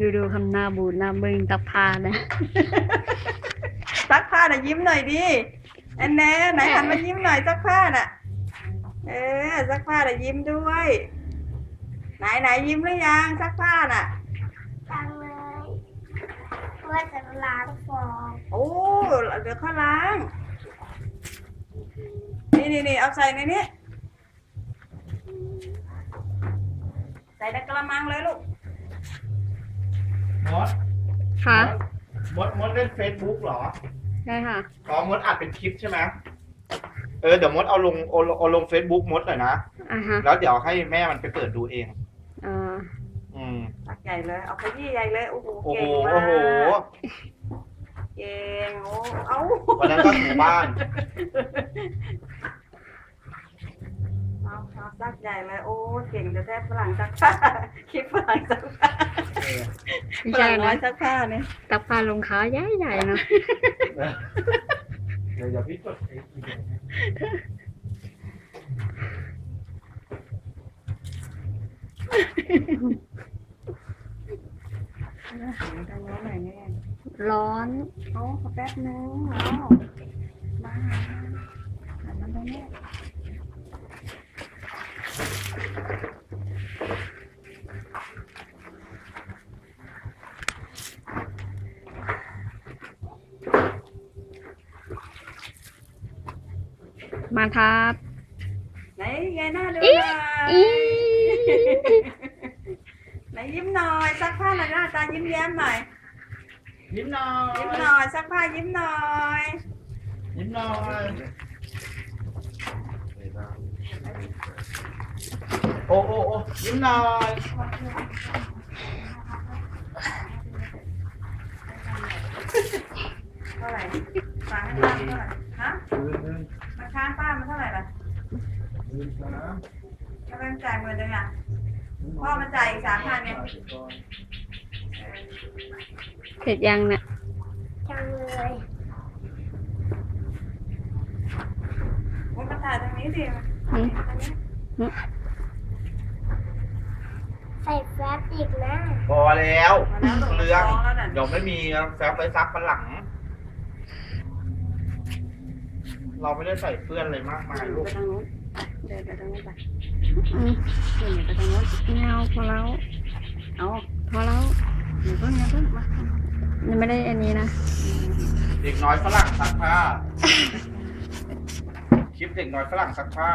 ดูดูคำหน้าบูดหน้าบึงตักผ้านะ ซักผ้าน่ะยิ้มหน่อยดิแอนแน่ไหนหันมายิ้มหน่อยซักผ้าน่ะ เออซักผ้าน่ะยิ้มด้วย ไหนไหนยิ้มหรือยังซักผ้าน่ะจังเลยว่าจะล้างฟองโอ้เดี๋ยวเขาล้าง นี่นี่นี่เอาใส่ในนี้ใส่ในกระมังเลยลูก มดค่ะมดมดเล่นเฟซบุ๊กเหรอใช่ค่ะอ๋อมดอัดเป็นคลิปใช่ไหมเออเดี๋ยวมดเอาลงเอาลงเอาลงเฟซบุ๊กมดหน่อยนะอ่าฮะแล้วเดี๋ยวให้แม่มันไปเปิดดูเอง อ่าอืมตักใหญ่เลยเอาขยี้ใหญ่เลยโอ้โหโอ้โหเก่งมากโอ้โหเก่งโอ้เอาวันนั้นก็ถูบ้านเอาเอาซักใหญ่เลยโอ้เก่งจะแทบฝรั่งซักผ้าคลิปฝรั่งซักผ้า ไม่ฝใช่รั่งน้อนะยซักผ้าเนี่ยตักผ้าลงขาใหญ่ใหญ่ๆนะเดี๋ยวเดี๋ยวพี่จดเองทีเดียวนะทางโน้นหน่อยแม่ร้อนเอาขอแป๊บนึงเอามาหันมาตรงนี้ มาทับ ไหนไงหน้าดูอีหน่อยอีไหนยิ้มหน่อยซักผ้าหน่อยหน้าตายิ้มแย้มหน่อย ยิ้มหน่อยิ้มยหน่อยซักผ้ายิ้มหน่อย ยิ้มหน่อยโอ้โอ้โอ้ยิ้มหน่อยเท่าไหร่ฝากให้ป้าเท่าไหร่ฮะมา ค้างป้ามันเท่าไหร่ล่ะกำลังจ่ายหมื่นหนึ่งอะพ่อมาจ่ายอีกสามพันเนี่ยเสร็จยังเนี่ยจังเลยมึงมาถ่ายตรงนี้สิอืมตรงนี้ใส่แฟบอีกนะพอแล้วมาแล้วตกเรื่องท้องแล้วน่ะเดี๋ยวไม่มีแฟบไปซักมันหลัง เราไม่ได้ใส่เพื่อนอะไรมากมายลูกไปทางนู้นเดินไปทางนู้นไปอืมเดินไปทางนู้นไม่เอาพอแล้วเอาพอแล้วเดี๋ยวเพิ่งเดี๋ยวเพิ่งมายังไม่ได้อันนี้นะเด็กน้อยฝรั่งซักผ้าคลิปเด็กน้อยฝรั่งซักผ้า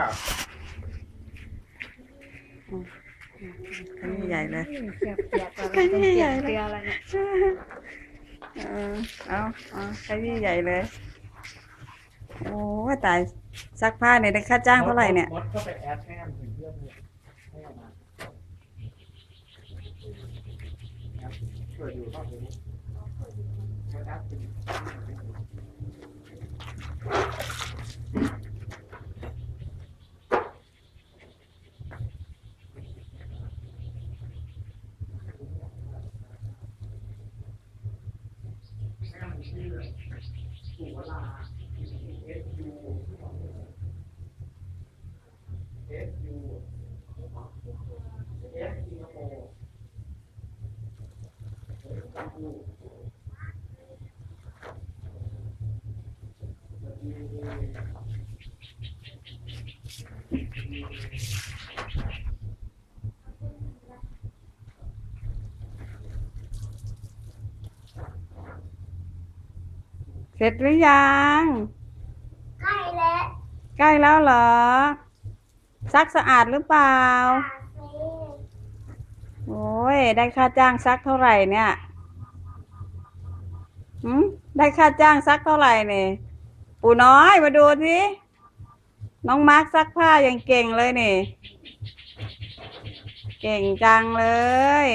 ขยี้ใหญ่เลยเปียกเปียกอะไรขยี้ใหญ่เลยเปียกอะไรเนี่ยเออเอาเอาขยี้ใหญ่เลย โอ้ยตายซักผ้าเนี่ยได้ค่าจ้างเท่าไหร่เนี่ย มดก็ไปแอดให้มันเป็นเพื่อนเนี่ยให้เอามาเปิดอยู่รอบนี้แอดเป็น เสร็จหรือยัง ใกล้แล้วเหรอ ซักสะอาดหรือเปล่า โอ้ย ได้ค่าจ้างซักเท่าไหร่เนี่ยหืมได้ค่าจ้างซักเท่าไหร่เนี่ย ปู่น้อยมาดูสิ น้องมาร์คซักผ้าอย่างเก่งเลยนี่ เก่งจังเลย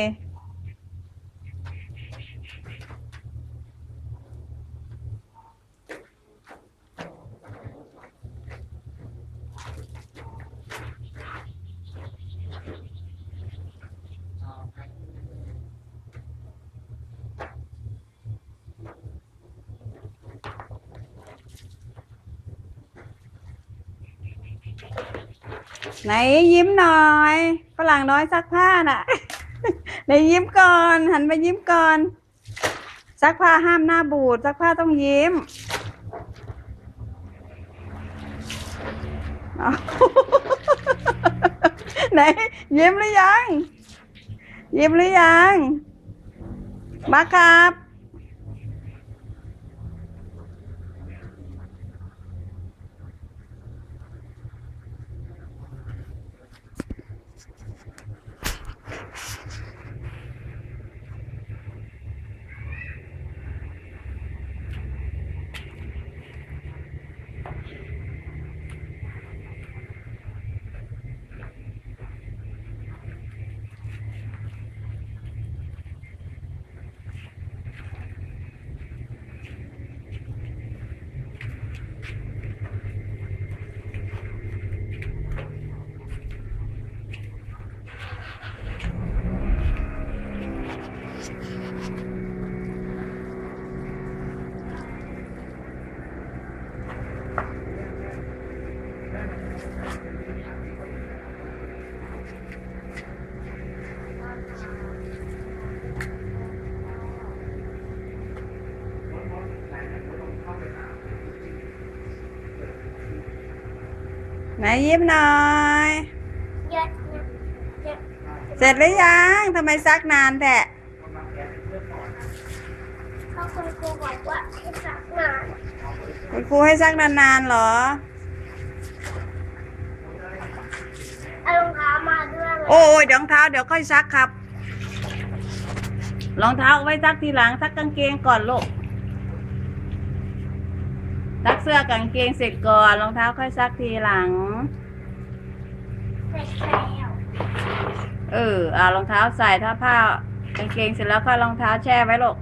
ไหนยิ้มหน่อยฝรั่งน้อยซักผ้าน่ะ ไหนยิ้มก่อน หันไปยิ้มก่อนซักผ้าห้ามหน้าบูดซักผ้าต้องยิ้มไหนยิ้มหรือยัง ยิ้มหรือยังมาครับ ไหนยิ้มหน่อยเยอะนะเยอะเสร็จหรือยังทำไมซักนานแท้เพราะคุณครูบอกว่าให้สักนานคุณครูให้ซักนานๆเหรอเอารองเท้ามาด้วยไหมโอ้ยเดี๋ยวรองเท้าเดี๋ยวค่อยซักครับรองเท้าเอาไว้ซักทีหลังซักกางเกงก่อนลูก ซักเสื้อกางเกงเสร็จก่อนรองเท้าค่อยซักทีหลังเสร็จแล้วเออเอารองเท้าใส่ถ้าผ้ากางเกงเสร็จแล้วค่อยรองเท้าแช่ไว้ลูก